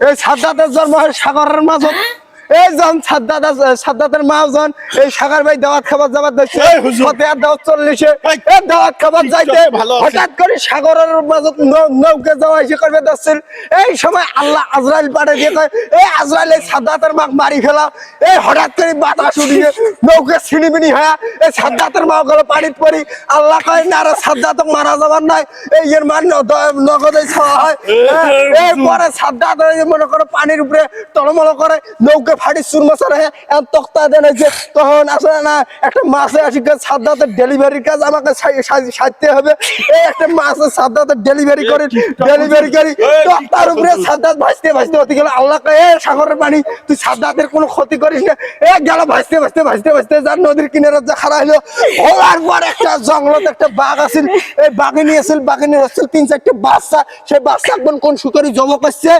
এই সাদ্দাতের জন্ম হয় সাগরের মাঝত এই জন সাদ্দাত সাদ্দাতের মা জন এই সাগর ভাই দাওয়াত খাবার যাবার দেখছে এই হুজুর। দাওয়াত চল্লিশে। এই, এই দাওয়াত খাবার যাইতে আছে, ভালো আছে। হঠাৎ করে সাগরের মাঝত নৌকে যাওয়া এসে করবে দেখছেন এই সময় আল্লাহ আজরাইল পাঠে দিয়ে কয় এই আজরাইল এই সাদ্দাতের মাক মারি ফেলা। এই হঠাৎ করে বাতাস উঠিয়ে নৌকে ছিনিমিনি হয়ে এই সাদ্দাতের মা গেল পানিত পড়ি। আল্লাহ কয় না রে সাদ্দাতক মারা যাবার নাই। এই এর মান নগদে ছাওয়া হয়। হ্যাঁ, এই পরে সাদ্দাত মনে করো পানির উপরে টলমল করে নৌকে ফাটি চুরমাচার হয়ে এখন তক্তা দেন যে তখন আসলে না একটা মাছে আসি সাদ্দাতের ডেলিভারির কাজ আমাকে সাজতে হবে। এই একটা মাছে সাদ্দাতের ডেলিভারি করে ডেলিভারি করি তক্তার উপরে সাদ্দাত ভাসতে ভাসতে হতে গেল। আল্লাহ এ সাগরের পানি তুই সাদ্দাতের কোনো ক্ষতি করিস না। এ গেল ভাসতে ভাসতে ভাসতে ভাসতে যার নদীর কিনারে যা খারা হলো হওয়ার পর একটা জঙ্গলত একটা বাঘ আছিল। এই বাঘে নিয়েছিল বাঘে নিয়ে আসছিল তিন চারটে বাচ্চা। সেই বাচ্চা একদম কোন সুতরি জব করছে।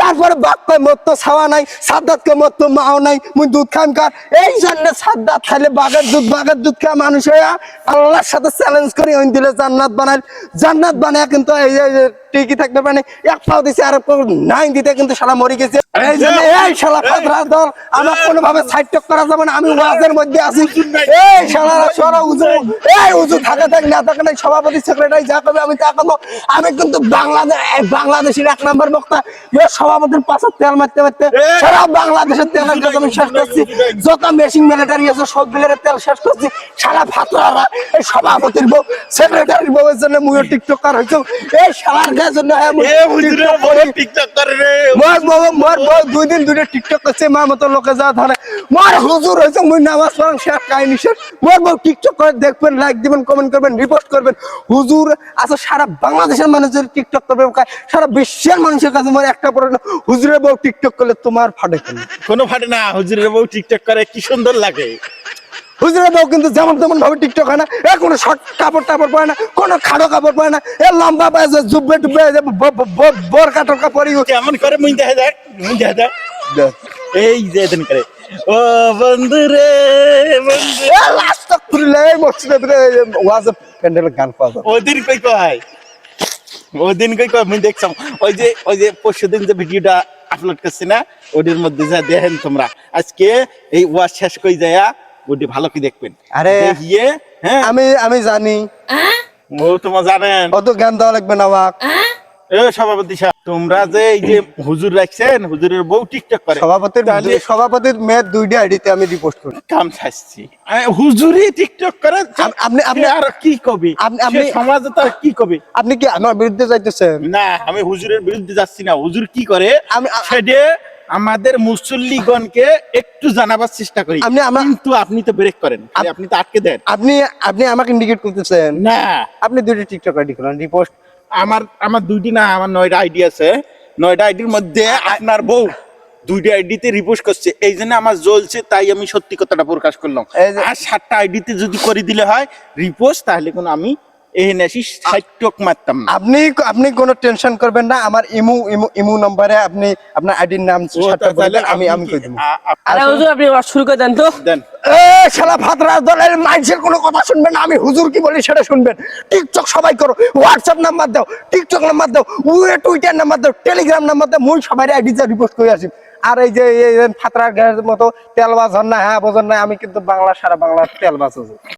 তারপরে বাঘ কয় মত তো ছাওয়া নাই সাদ্দাতকে মত তো মাও নাই, মুই দুধ খান কার? এই জন্য সাদ্দাত খাইলে বাঘের দুধ বাঘের দুধ খাওয়া মানুষ হইয়া আল্লাহর সাথে চ্যালেঞ্জ করে ওই দিলে জান্নাত বানাই জান্নাত বানায় কিন্তু এই টিকি থাকতে পারে এক পাও দিছে আর নাই দিতে কিন্তু শালা মরে গেছে। এই জন্য এই শালা ফাদরা দল আমার কোনো ভাবে সাইড টক করা যাবে না আমি ওয়াজের মধ্যে আছি। এই শালা সরা উজু। এই উজু থাকে থাক না থাকে না সভাপতি সেক্রেটারি যা করবে আমি তা করব। আমি কিন্তু বাংলাদেশ বাংলাদেশের এক নম্বর বক্তা। সভাপতির তেল মারতে মারতে সারা বাংলাদেশের তেলের কাজ আমি শেষ করছি। যত মেশিন মিলিটারি আছে সব বিলের তেল শেষ করছি। সারা ফাতরারা এই সভাপতির বউ সেক্রেটারির বউয়ের জন্য মুইও টিকটকার হয়েছে এই শালার গায়ের জন্য এ হুজুরে বড় টিকটক করে রে। মোর বউ মোর বউ দুই দিন দুইটা টিকটক করছে মা মতো লোকে যা ধরে। মোর হুজুর হয়েছে মুই নামাজ পড়াম শেষ কাহিনী শেষ মোর বউ টিকটক করে দেখবেন লাইক দিবেন কমেন্ট করবেন রিপোস্ট করবেন। হুজুর আচ্ছা সারা বাংলাদেশের মানুষ যদি টিকটক করবে সারা বিশ্বের মানুষের কাছে মোর একটা প্রশ্ন হুজুরের বউ টিকটক করলে তোমার ফাটে কেন? কোনো ফাটে না হুজুরের বউ টিকটক করে কি সুন্দর লাগে। হুজুরের বউ কিন্তু যেমন তেমন ভাবে টিকটক হয় না এ কোনো শর্ট কাপড় টাপড় পরে না কোনো খাড়ো কাপড় পরে না এ লম্বা পায়ে জুব্বে টুব্বে যে ব- ব- ব- বরকা টরকা পরি কেমন করে মুই দেখা যাক মুই দেখা যাক। এই যে এদিন করে। ও বন্ধু রে বন্ধু। এই মসজিদে ভিতরে এই যে প্যান্ডেলের গান পাওয়া ওদিন কই কয়? ওদিন কই কয় মুই দেখছাম। ওই যে ওই যে পরশুদিন যে ভিডিওটা আপলোড করছি না ওটির মধ্যে যা দেখেন তোমরা। আজকে এই ওয়াজ শেষ কই যায়া ওটি ভালো কি দেখবেন? আরে, হ্যাঁ। আমি আমি জানি। ও তোমার জানেন। অত জ্ঞান দেওয়া লাগবে না আমাক। এ সভাপতি সাহেব তোমরা যে এই যে হুজুর রাখছেন হুজুরের বউ টিকটক করে সভাপতির সভাপতির মেয়ের দুইটা আইডিতে আমি রিপোস্ট করি। কাম ছাড়ছি হুজুরি টিকটক করে আপনি- আপনি- আর কি কবি? আপনি- আপনি- সমাজে তো কি কবি? আপনি কি আমার বিরুদ্ধে যাইতেছেন? না আমি হুজুরের বিরুদ্ধে যাচ্ছি না। হুজুর কি করে? আমি- সেটা আমাদের মুসল্লিগণকে একটু জানাবার চেষ্টা করি। আপনি আমার- কিন্তু আপনি তো ব্রেক করেন। আপনি তো আটকে দেন। আপনি আপনি আমাকে ইন্ডিকেট করতেছেন? না। আপনি দুইটা টিকটক আইডি করেন রিপোস্ট আমার আমার দুইটি না আমার নয়টা আইডি আছে। নয়টা আইডির মধ্যে আপনার বউ দুইটা আইডিতে রিপোস্ট করছে। এই জন্য আমার জ্বলছে তাই আমি সত্যি কথাটা প্রকাশ করলাম। আর সাতটা আইডিতে যদি করে দিলে হয় রিপোস্ট তাহলে কোন আমি এখানে আসি সাইটক মারতাম না আপনি আপনি কোনো টেনশন করবেন না আমার ইমু ইমু ইমু নম্বরে আপনি আপনার আইডির নাম ও, সাতটা বলে আমি আমি কই দেব। আরে হুজুর আপনি ওয়াজ শুরু করে দেন তো। দেন। এ শালা দলের মানুষের কোনো কথা শুনবেন না আমি হুজুর কি বলি সেটা শুনবেন। টিকটক সবাই করো হোয়াটসঅ্যাপ নাম্বার দাও টিকটক নাম্বার দাও উয়ে টুইটার নাম্বার দাও টেলিগ্রাম নাম্বার দাও মুই সবাই আইডি যা রিপোর্ট করে আসি। আর এই যে এই ফাতরার মতো তেলবাজ হন না হ্যাঁ বোঝেন না আমি কিন্তু বাংলা সারা বাংলা তেলবাজ